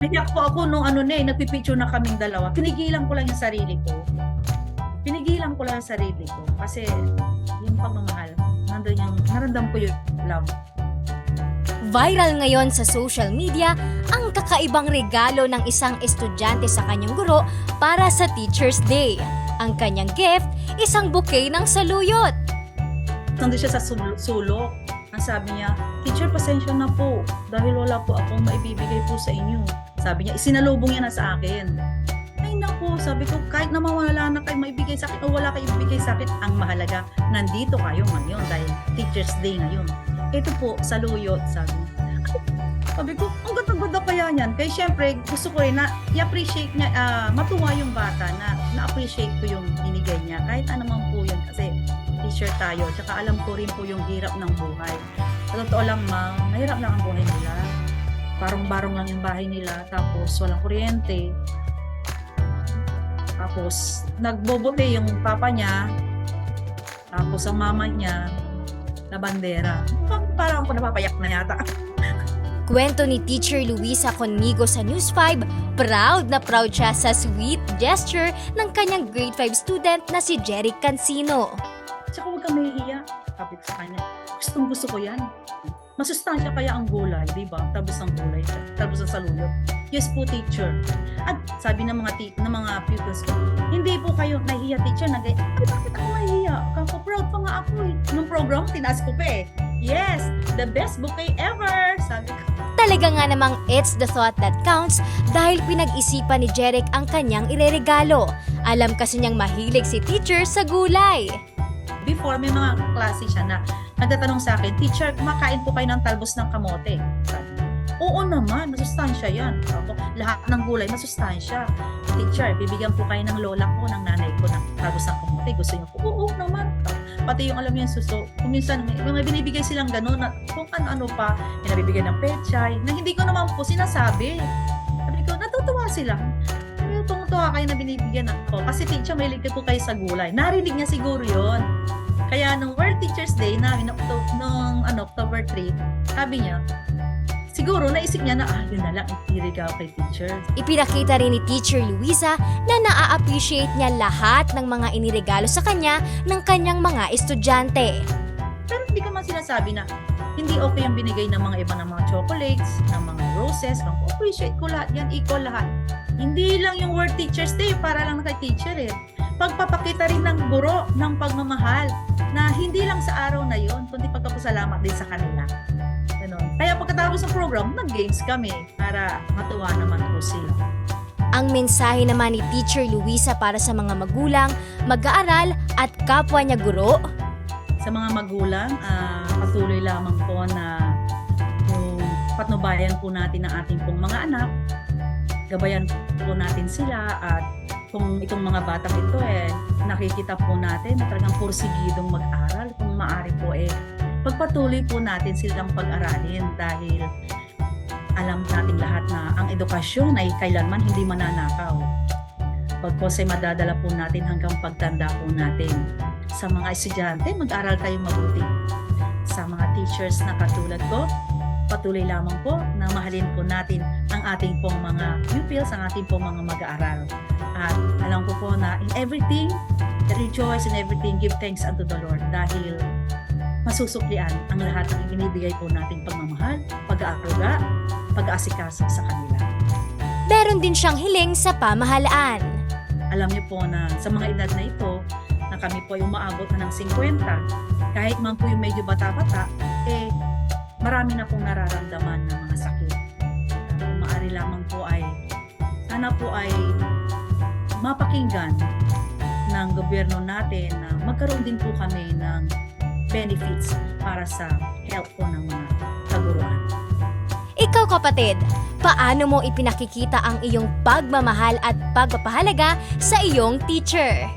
Naiyak po ako nung ano na eh, nagpipicture na kaming dalawa. Pinigilan ko lang yung sarili ko. Pinigilan ko lang yung sarili ko. Kasi yung pagmamahal, nandun yung, naramdam ko yung love. Viral ngayon sa social media ang kakaibang regalo ng isang estudyante sa kanyang guro para sa Teacher's Day. Ang kanyang gift, isang bouquet ng saluyot. Nandun siya sa sul- sulok. Ang sabi niya, teacher, pasensya na po. Dahil wala po akong maibibigay po sa inyo. Sabi niya, isinalubong niya na sa akin. Ay naku, sabi ko, kahit naman wala na kayo maibigay sa akin o wala kayo ibigay sa akin, ang mahalaga, nandito kayo ngayon dahil Teacher's Day ngayon. Ito po, saluyot, sabi niya. Sabi ko, ang ganda-ganda kaya niyan. Kaya syempre, gusto ko rin na i-appreciate niya, ah, matuwa yung bata na na-appreciate ko yung binigay niya. Kahit man po yun. Kasi teacher tayo. Tsaka alam ko rin po yung hirap ng buhay. Sa totoo lang, ma, mahirap lang ang buhay nila. Parang-barong lang yung bahay nila. Tapos, walang kuryente. Tapos, nagbobote yung papa niya. Tapos, ang mama niya, na bandera. Pa- Parang ako napapayak na yata. Kwento ni Teacher Luisa Conmigo sa News 5, proud na proud siya sa sweet gesture ng kanyang grade 5 student na si Jeric Cancino. Tsaka huwag kang mahihiya. Sabi ko sa kanya, gustong gusto ko yan. Masustansya kaya ang gulay, di ba? Tabos ang gulay, tabos ang saluyot. Yes po, teacher. At sabi ng mga ti- ng mga pupils ko, hindi po kayo nahihiya, teacher. Nag- Ay, bakit ako nahihiya? Kako proud pa nga ako eh. Nung program, tinaas ko pa eh. Yes, the best bouquet ever! Sabi ko. Talaga nga namang it's the thought that counts dahil pinag-isipan ni Jeric ang kanyang ireregalo. Alam kasi niyang mahilig si teacher sa gulay. Before, may mga klase siya na nagtatanong sa akin, Teacher, kumakain po kayo ng talbos ng kamote. Oo naman, masustansya yan. Ako, lahat ng gulay, masustansya. Teacher, bibigyan po kayo ng lola ko, ng nanay ko ng talbos ng kamote. Gusto niyo po? Oo naman. Pati yung alam mo yung suso, kung minsan may, may binibigay silang gano'n, na, kung ano-ano pa, may nabibigyan ng pechay, na hindi ko naman po sinasabi. Sabi ko, natutuwa sila. Sabi ko, tumutuwa kayo na binibigyan ako. Kasi teacher, may ligay po kayo sa gulay. Narinig niya siguro yon. Kaya nung World Teachers Day namin, nung, nung ano, October 3, sabi niya, siguro naisip niya na, ah, yun na lang, ipirigaw kay teacher. Ipinakita rin ni Teacher Luisa na naa-appreciate niya lahat ng mga iniregalo sa kanya ng kanyang mga estudyante. Pero hindi ko man sinasabi na hindi okay yung binigay ng mga iba ng mga chocolates, ng mga roses. Kung appreciate ko lahat yan, equal lahat. Hindi lang yung World Teachers Day para lang kay teacher eh. Pagpapakita rin ng guro ng pagmamahal na hindi lang sa araw na yon, kundi pagkapasalamat din sa kanila. Ganon. Kaya pagkatapos ng program, nag-games kami para matuwa naman po sila. Ang mensahe naman ni Teacher Luisa para sa mga magulang, mag-aaral at kapwa niya guro, sa mga magulang, ah, patuloy lamang po na yung patnubayan po natin ng ating pong mga anak. Gabayan po natin sila at kung itong mga batang ito eh, nakikita po natin na talagang pursigidong mag-aral. Kung maaari po eh, pagpatuloy po natin silang pag-aralin dahil alam natin lahat na ang edukasyon ay kailanman hindi mananakaw. Pagkos ay madadala po natin hanggang pagtanda po natin sa mga estudyante, mag-aral tayong mabuti. Sa mga teachers na katulad ko, patuloy lamang po na mahalin po natin ang ating pong mga pupils, ang ating pong mga mag-aaral. At alam ko po na in everything, rejoice in everything, give thanks unto the Lord dahil masusuklian ang lahat ng binibigay po nating pagmamahal, pag-aaruga, pag-aasikaso sa kanila. meron din siyang hiling sa pamahalaan. alam niyo po na sa mga edad na ito, na kami po ay umaabot na ng 50, kahit man po yung medyo bata-bata, marami na pong nararamdaman ng mga sakit. Kung maaari lamang po ay, sana po ay mapakinggan ng gobyerno natin na magkaroon din po kami ng benefits para sa health po ng mga kaguruan. Ikaw kapatid, paano mo ipinakikita ang iyong pagmamahal at pagpapahalaga sa iyong teacher?